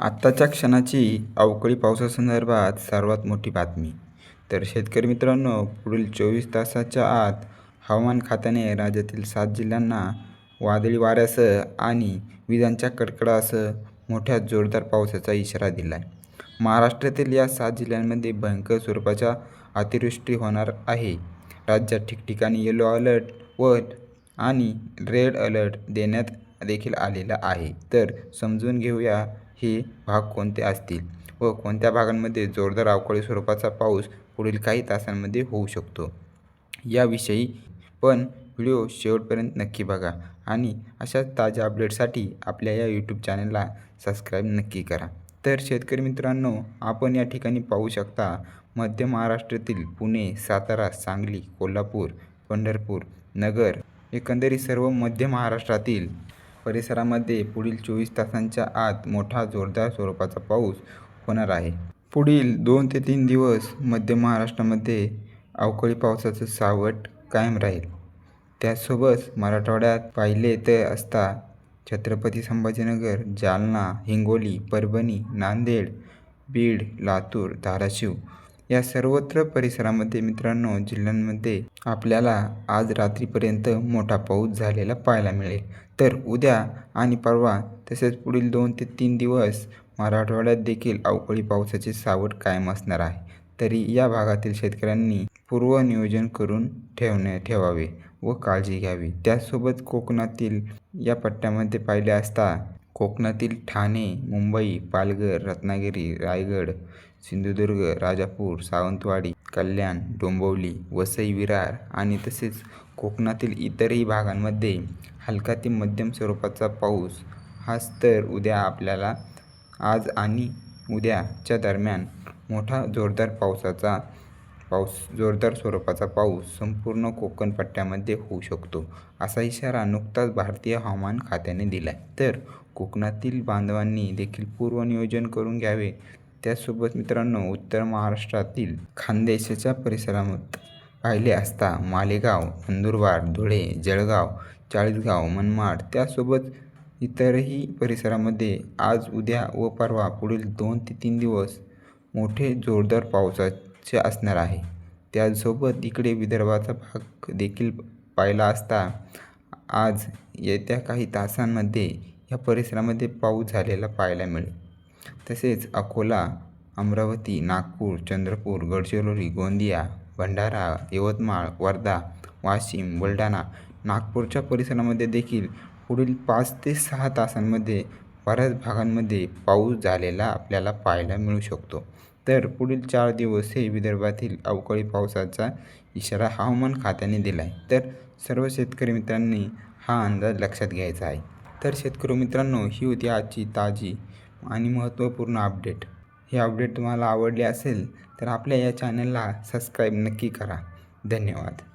आत्ताच्या क्षणाची अवकाळी पावसासंदर्भात सर्वात मोठी बातमी. तर शेतकरी मित्रांनो पुढील चोवीस तासाच्या आत हवामान खात्याने राज्यातील सात जिल्ह्यांना वादळी वाऱ्यासह आणि विजांच्या कडकडासह मोठ्या जोरदार पावसाचा इशारा दिला आहे महाराष्ट्रातील या सात जिल्ह्यांमध्ये भयंकर स्वरूपाच्या अतिवृष्टी होणार आहे. राज्यात ठिकठिकाणी येलो अलर्ट व आणि रेड अलर्ट देण्यात देखील आलेला आहे. तर समजून घेऊया हे भाग कोणते असतील? व कोणत्या भागांमध्ये जोरदार अवकाळी स्वरूपाचा पाऊस पुढील काही तासांमध्ये होऊ शकतो? याविषयी पण व्हिडिओ शेवटपर्यंत नक्की बघा आणि अशाच ताज्या अपडेटसाठी आपल्या या यूट्यूब चॅनलला सबस्क्राईब नक्की करा. तर शेतकरी मित्रांनो आपण या ठिकाणी पाहू शकता मध्य महाराष्ट्रातील पुणे सातारा सांगली कोल्हापूर पंढरपूर नगर एकंदरीत सर्व मध्य महाराष्ट्रातील परिसरामध्ये पुढील चोवीस तासांच्या आत मोठा जोरदार स्वरूपाचा पाऊस होणार आहे. पुढील दोन ते तीन दिवस मध्य महाराष्ट्रामध्ये अवकाळी पावसाचं सावट कायम राहील. त्यासोबत मराठवाड्यात पाहिले तर असता छत्रपती संभाजीनगर जालना हिंगोली परभणी नांदेड बीड लातूर धाराशिव या सर्वत्र परिसरामध्ये मित्रांनो जिल्ह्यांमध्ये आपल्याला आज रात्रीपर्यंत मोठा पाऊस झालेला पाहायला मिळेल. तर उद्या आणि परवा तसेच पुढील दोन ते तीन दिवस मराठवाड्यात देखील अवकाळी पावसाचे सावट कायम असणार आहे. तरी या भागातील शेतकऱ्यांनी पूर्वनियोजन करून ठेवणे ठेवावे व काळजी घ्यावी. त्यासोबत कोकणातील या पट्ट्यामध्ये पाहिले असता कोकणातील ठाणे मुंबई पालघर रत्नागिरी रायगड सिंधुदुर्ग राजापूर सावंतवाडी कल्याण डोंबिवली वसई विरार आणि तसेच कोकणातील इतरही भागांमध्ये हलका ते मध्यम स्वरूपाचा पाऊस हाच तर उद्या आपल्याला आज आणि उद्याच्या दरम्यान मोठा जोरदार पावसाचा पाऊस जोरदार स्वरूपाचा पाऊस संपूर्ण कोकण पट्ट्यामध्ये होऊ शकतो असा इशारा नुकताच भारतीय हवामान खात्याने दिला आहे तर कोकणातील बांधवांनी देखील पूर्वनियोजन करून घ्यावे. त्यासोबत मित्रांनो उत्तर महाराष्ट्रातील खानदेशाच्या परिसरात पाहिले असता मालेगाव नंदुरबार धुळे जळगाव चाळीसगाव मनमाड त्यासोबत इतरही परिसरामध्ये आज उद्या व परवा पुढील दोन ते तीन दिवस मोठे जोरदार पावसाचे चे असणार आहे. त्यासोबत इकडे विदर्भाचा भाग देखील पाहिला असता आज येत्या काही तासांमध्ये या परिसरामध्ये पाऊस झालेला पाहायला मिळेल. तसेच अकोला अमरावती नागपूर चंद्रपूर गडचिरोली गोंदिया भंडारा यवतमाळ वर्धा वाशिम बुलढाणा नागपूरच्या परिसरामध्ये देखील पुढील पाच ते सहा तासांमध्ये बऱ्याच भागांमध्ये पाऊस झालेला आपल्याला पाहायला मिळू शकतो. तर पुढील चार दिवस हे विदर्भातील अवकाळी पावसाचा इशारा हवामान खात्याने दिला आहे तर सर्व शेतकरी मित्रांनी हा अंदाज लक्षात घ्यायचा आहे. तर शेतकरी मित्रांनो ही होती आजची ताजी आणि महत्त्वपूर्ण अपडेट. हे अपडेट तुम्हाला आवडले असेल तर आपल्या या चॅनलला सबस्क्राईब नक्की करा. धन्यवाद.